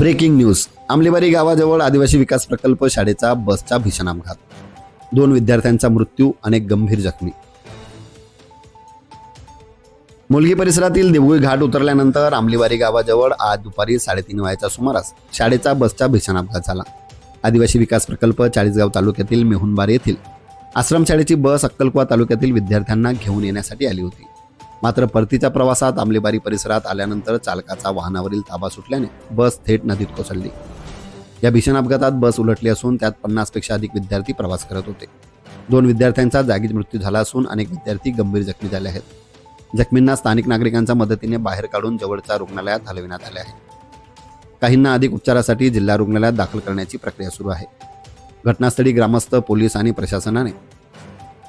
Breaking news. आमलेबारी गावाजवळ आदिवासी विकास प्रकल्प शाळेचा बसचा भीषण अपघात दोन विद्यार्थ्यांचा मृत्यू अनेक गंभीर जखमी. मुलगी परिसरातील देवळी घाट उतरल्यानंतर आमलीवारी गावाजवळ आज दुपारी साडेतीन वाजेच्या सुमारास शाळेचा बसचा भीषण अपघात झाला. आदिवासी विकास प्रकल्प चाळीसगाव तालुक्यातील मेहुणबारी येथील आश्रमशाळेची बस अक्कलकुवा तालुक्यातील विद्यार्थ्यांना घेऊन येण्यासाठी आली होती. मात्र परतीच्या प्रवासात आमलेबारी परिसरात आल्यानंतर चालकाचा वाहनावरील ताबा सुटल्याने बस थेट नदीत कोसळली. या भीषण अपघातात बस उलटली असून त्यात पन्नासपेक्षा अधिक विद्यार्थी प्रवास करत होते. दोन विद्यार्थ्यांचा जागीच मृत्यू झाला असून अनेक विद्यार्थी गंभीर जखमी झाले आहेत. जखमींना स्थानिक नागरिकांच्या मदतीने बाहेर काढून जवळच्या रुग्णालयात हलविण्यात आले आहे. काहींना अधिक उपचारासाठी जिल्हा रुग्णालयात दाखल करण्याची प्रक्रिया सुरू आहे. घटनास्थळी ग्रामस्थ पोलीस आणि प्रशासनाने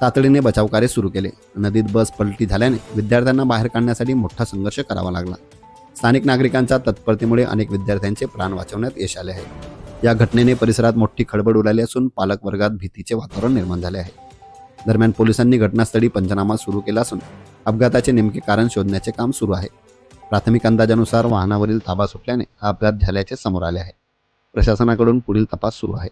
तातडीने बचावकार्य सुरू केले. नदीत बस पलटी झाल्याने विद्यार्थ्यांना बाहेर काढण्यासाठी मोठा संघर्ष करावा लागला. स्थानिक नागरिकांच्या तत्परतेमुळे अनेक विद्यार्थ्यांचे प्राण वाचवण्यात यश आले आहे. या घटनेने परिसरात मोठी खळबळ उडाली असून पालक वर्गात भीतीचे वातावरण निर्माण झाले आहे. दरम्यान पोलिसांनी घटनास्थळी पंचनामा सुरू केला असून अपघाताचे नेमके कारण शोधण्याचे काम सुरू आहे. प्राथमिक अंदाजानुसार वाहनावरील ताबा सुटल्याने हा अपघात झाल्याचे समोर आले आहे. प्रशासनाकडून पुढील तपास सुरू आहे.